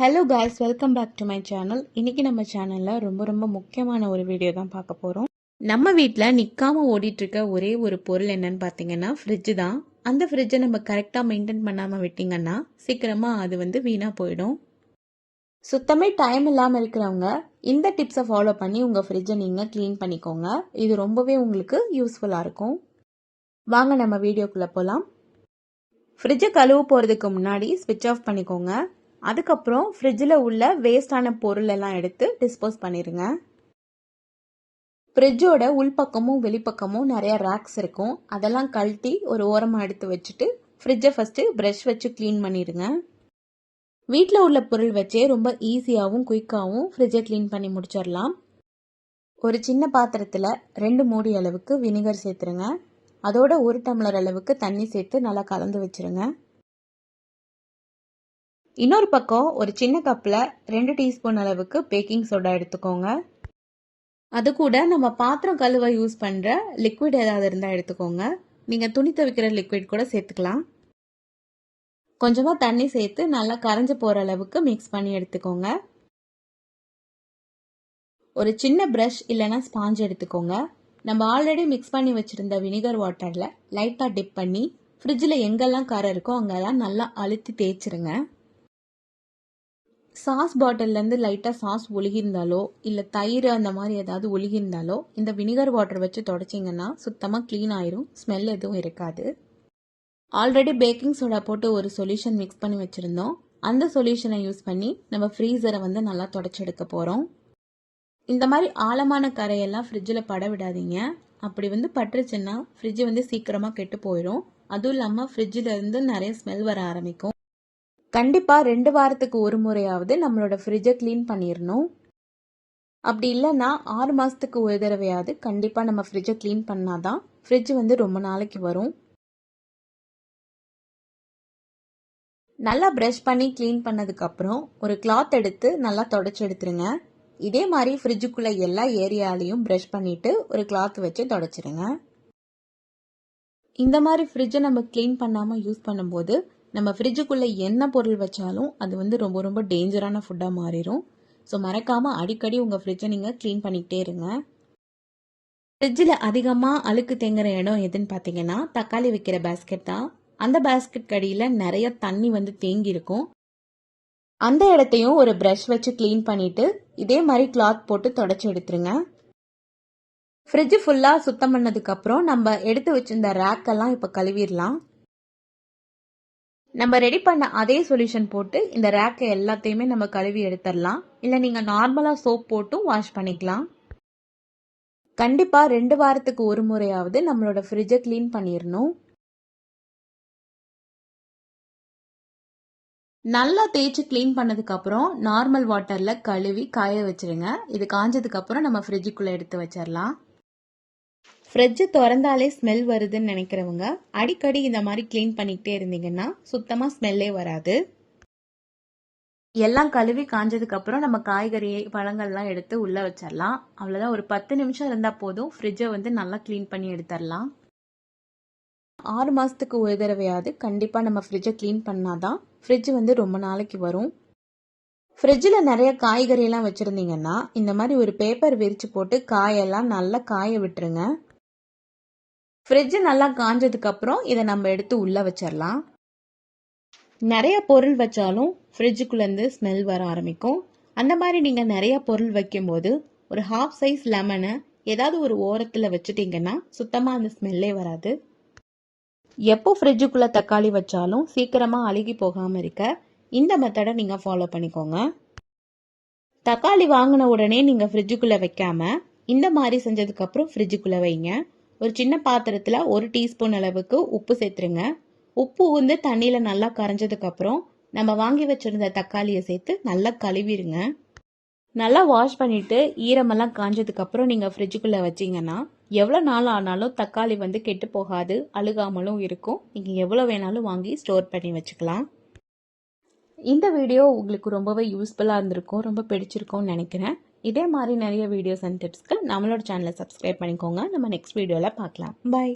Hello guys welcome back to my channel இன்னைக்கு நம்ம சேனலில் ரொம்ப ரொம்ப முக்கியமான ஒரு வீடியோ தான் பார்க்க போகிறோம் நம்ம வீட்டில் நிற்காம ஓடிட்டு இருக்க ஒரே ஒரு பொருள் என்னன்னு பார்த்தீங்கன்னா ஃப்ரிட்ஜ் தான். அந்த ஃப்ரிட்ஜை நம்ம கரெக்டாக மெயின்டைன் பண்ணாமல் விட்டிங்கன்னா சீக்கிரமாக அது வந்து வீணாக போயிடும். சுத்தமே டைம் இல்லாமல் இருக்கிறவங்க இந்த டிப்ஸை ஃபாலோ பண்ணி உங்கள் ஃப்ரிட்ஜை நீங்கள் க்ளீன் பண்ணிக்கோங்க. இது ரொம்பவே உங்களுக்கு யூஸ்ஃபுல்லாக இருக்கும். வாங்க நம்ம வீடியோக்குள்ளே போகலாம் ஃப்ரிட்ஜை கழுவு போகிறதுக்கு முன்னாடி ஸ்விட்ச் ஆஃப் பண்ணிக்கோங்க. அதுக்கப்புறம் ஃப்ரிட்ஜில் உள்ள வேஸ்டான பொருள் எல்லாம் எடுத்து டிஸ்போஸ் பண்ணிடுங்க ஃப்ரிட்ஜோட உள்பக்கமும் வெளிப்பக்கமும் நிறைய ரேக்ஸ் இருக்கும். அதெல்லாம் கழட்டி ஒரு ஓரமாக எடுத்து வச்சுட்டு ஃப்ரிட்ஜை ஃபஸ்ட்டு ப்ரஷ் வச்சு க்ளீன் பண்ணிடுங்க வீட்டில் உள்ள பொருள் வச்சே ரொம்ப ஈஸியாகவும் குயிக்காகவும் ஃப்ரிட்ஜை க்ளீன் பண்ணி முடிச்சிடலாம். ஒரு சின்ன பாத்திரத்தில் ரெண்டு மூடி அளவுக்கு வினிகர் சேர்த்துருங்க. அதோட ஒரு டம்ளர் அளவுக்கு தண்ணி சேர்த்து நல்லா கலந்து வச்சிருங்க. இன்னொரு பக்கம் ஒரு சின்ன கப்பில் ரெண்டு டீஸ்பூன் அளவுக்கு பேக்கிங் சோடா எடுத்துக்கோங்க. அது கூட நம்ம பாத்திரம் கழுவ யூஸ் பண்ணுற லிக்விட் ஏதாவது இருந்தால் எடுத்துக்கோங்க. நீங்கள் துணி துவைக்கிற லிக்விட் கூட சேர்த்துக்கலாம். கொஞ்சமாக தண்ணி சேர்த்து நல்லா கரைஞ்சி போகிற அளவுக்கு மிக்ஸ் பண்ணி எடுத்துக்கோங்க. ஒரு சின்ன ப்ரஷ் இல்லைன்னா ஸ்பாஞ்ச் எடுத்துக்கோங்க. நம்ம ஆல்ரெடி மிக்ஸ் பண்ணி வச்சுருந்த வினிகர் வாட்டரில் லைட்டாக டிப் பண்ணி ஃப்ரிட்ஜில் எங்கெல்லாம் கரை இருக்கோ அங்கெல்லாம் நல்லா அழுத்தி தேய்ச்சிருங்க. சாஸ் பாட்டில்லேருந்து லைட்டாக சாஸ் ஒழுகியிருந்தாலோ இல்லை தயிர் அந்த மாதிரி ஏதாவது ஒழுகியிருந்தாலோ இந்த வினிகர் வாட்டர் வச்சு தொடச்சிங்கன்னா சுத்தமாக க்ளீன் ஆயிரும் ஸ்மெல் எதுவும் இருக்காது. ஆல்ரெடி பேக்கிங் சோடா போட்டு ஒரு சொல்யூஷன் மிக்ஸ் பண்ணி வச்சுருந்தோம். அந்த சொல்யூஷனை யூஸ் பண்ணி நம்ம ஃப்ரீசரை வந்து நல்லா தொடச்செடுக்க போகிறோம் இந்த மாதிரி ஆழமான கரையெல்லாம் ஃப்ரிட்ஜில் பட விடாதீங்க. அப்படி வந்து பட்டுருச்சுன்னா ஃப்ரிட்ஜ் வந்து சீக்கிரமாக கெட்டு போயிடும் அதுவும் இல்லாமல் ஃப்ரிட்ஜில் இருந்து நிறைய ஸ்மெல் வர ஆரம்பிக்கும். கண்டிப்பாக ரெண்டு வாரத்துக்கு ஒரு முறையாவது நம்மளோட ஃப்ரிட்ஜை க்ளீன் பண்ணிடணும் அப்படி இல்லைன்னா ஆறு மாதத்துக்கு ஒரு தடவையாவது கண்டிப்பாக நம்ம ஃப்ரிட்ஜை க்ளீன் பண்ணாதான் ஃப்ரிட்ஜ் வந்து ரொம்ப நாளைக்கு வரும். நல்லா ப்ரஷ் பண்ணி க்ளீன் பண்ணதுக்கப்புறம் ஒரு கிளாத் எடுத்து நல்லா தொடச்சி எடுத்துருங்க. இதே மாதிரி ஃப்ரிட்ஜுக்குள்ளே எல்லா ஏரியாலையும் ப்ரஷ் பண்ணிவிட்டு ஒரு கிளாத் வச்சு தொடச்சிருங்க. இந்த மாதிரி ஃப்ரிட்ஜை நம்ம க்ளீன் பண்ணாமல் யூஸ் பண்ணும்போது நம்ம ஃப்ரிட்ஜுக்குள்ளே என்ன பொருள் வச்சாலும் அது வந்து ரொம்ப ரொம்ப டேஞ்சரான ஃபுட்டாக மாறிடும் ஸோ மறக்காமல் அடிக்கடி உங்கள் ஃப்ரிட்ஜை நீங்கள் க்ளீன் பண்ணிக்கிட்டே இருங்க. ஃப்ரிட்ஜில் அதிகமாக அழுக்கு தேங்குற இடம் எதுன்னு பார்த்தீங்கன்னா தக்காளி வைக்கிற பேஸ்கெட் தான். அந்த பேஸ்கெட் கடியில் நிறைய தண்ணி வந்து தேங்கி இருக்கும் அந்த இடத்தையும் ஒரு ப்ரஷ் வச்சு க்ளீன் பண்ணிவிட்டு இதே மாதிரி கிளாத் போட்டு தொடச்சி எடுத்துருங்க. ஃப்ரிட்ஜ் ஃபுல்லாக சுத்தம் பண்ணதுக்கப்புறம் நம்ம எடுத்து வச்சிருந்த ரேக்கெல்லாம் இப்போ கழுவிடலாம். நம்ம ரெடி பண்ண அதே சொல்யூஷன் போட்டு இந்த ரேக்கை எல்லாத்தையுமே நம்ம கழுவி எடுத்துடலாம். இல்லை நீங்கள் நார்மலாக சோப் போட்டும் வாஷ் பண்ணிக்கலாம். கண்டிப்பாக ரெண்டு வாரத்துக்கு ஒரு முறையாவது நம்மளோட ஃப்ரிட்ஜை க்ளீன் பண்ணிடணும். நல்லா தேய்ச்சி க்ளீன் பண்ணதுக்கப்புறம் நார்மல் வாட்டரில் கழுவி காய வச்சிருங்க. இது காஞ்சதுக்கப்புறம் நம்ம ஃப்ரிட்ஜுக்குள்ளே எடுத்து வச்சிடலாம். ஃப்ரிட்ஜ் திறந்தாலே ஸ்மெல் வருதுன்னு நினைக்கிறவங்க அடிக்கடி இந்த மாதிரி க்ளீன் பண்ணிக்கிட்டே இருந்தீங்கன்னா சுத்தமாக ஸ்மெல்லே வராது. எல்லாம் கழுவி காஞ்சதுக்கப்புறம் நம்ம காய்கறி பழங்கள்லாம் எடுத்து உள்ளே வச்சிடலாம் அவ்வளோதான் ஒரு பத்து நிமிஷம் இருந்தால் போதும். ஃப்ரிட்ஜை வந்து நல்லா க்ளீன் பண்ணி எடுத்துடலாம் ஆறு மாதத்துக்கு ஒரு தடவையாவது கண்டிப்பாக நம்ம ஃப்ரிட்ஜை க்ளீன் பண்ணாதான் ஃப்ரிட்ஜ் வந்து ரொம்ப நாளைக்கு வரும். ஃப்ரிட்ஜில் நிறைய காய்கறியெல்லாம் வச்சுருந்தீங்கன்னா இந்த மாதிரி ஒரு பேப்பர் விரித்து போட்டு காயெல்லாம் நல்லா காய விட்டுருங்க. ஃப்ரிட்ஜு நல்லா காஞ்சதுக்கப்புறம் இதை நம்ம எடுத்து உள்ளே வச்சிடலாம் நிறைய பொருள் வச்சாலும் ஃப்ரிட்ஜுக்குள்ளேருந்து ஸ்மெல் வர ஆரம்பிக்கும். அந்த மாதிரி நீங்கள் நிறைய பொருள் வைக்கும்போது ஒரு ஹாஃப் சைஸ் லெமனை ஏதாவது ஒரு ஓரத்தில் வச்சுட்டிங்கன்னா சுத்தமாக அந்த ஸ்மெல்லே வராது. எப்போ ஃப்ரிட்ஜுக்குள்ளே தக்காளி வச்சாலும் சீக்கிரமாக அழுகி போகாமல் இருக்க இந்த மெத்தடை நீங்கள் ஃபாலோ பண்ணிக்கோங்க. தக்காளி வாங்கின உடனே நீங்கள் ஃப்ரிட்ஜுக்குள்ளே வைக்காம இந்த மாதிரி செஞ்சதுக்கப்புறம் ஃப்ரிட்ஜுக்குள்ளே வைங்க. ஒரு சின்ன பாத்திரத்தில் ஒரு டீஸ்பூன் அளவுக்கு உப்பு சேர்த்துருங்க. உப்பு வந்து தண்ணியில் நல்லா கரைஞ்சதுக்கப்புறம் நம்ம வாங்கி வச்சுருந்த தக்காளியை சேர்த்து நல்லா கழுவிடுங்க. நல்லா வாஷ் பண்ணிவிட்டு ஈரமெல்லாம் காஞ்சதுக்கப்புறம் நீங்கள் ஃப்ரிட்ஜுக்குள்ளே வச்சிங்கன்னா எவ்வளோ நாள் ஆனாலும் தக்காளி வந்து கெட்டு போகாது அழுகாமலும் இருக்கும். நீங்கள் எவ்வளோ வேணாலும் வாங்கி ஸ்டோர் பண்ணி வச்சுக்கலாம். இந்த வீடியோ உங்களுக்கு ரொம்பவே யூஸ்ஃபுல்லாக இருந்திருக்கும் ரொம்ப பிடிச்சிருக்கும்னு நினைக்கிறேன். இதே மாதிரி நிறைய வீடியோஸ் அண்ட் டிப்ஸ்க்கு நம்மளோட சேனலை சப்ஸ்கிரைப் பண்ணிக்கோங்க. நம்ம நெக்ஸ்ட் வீடியோவில் பார்க்கலாம். பாய்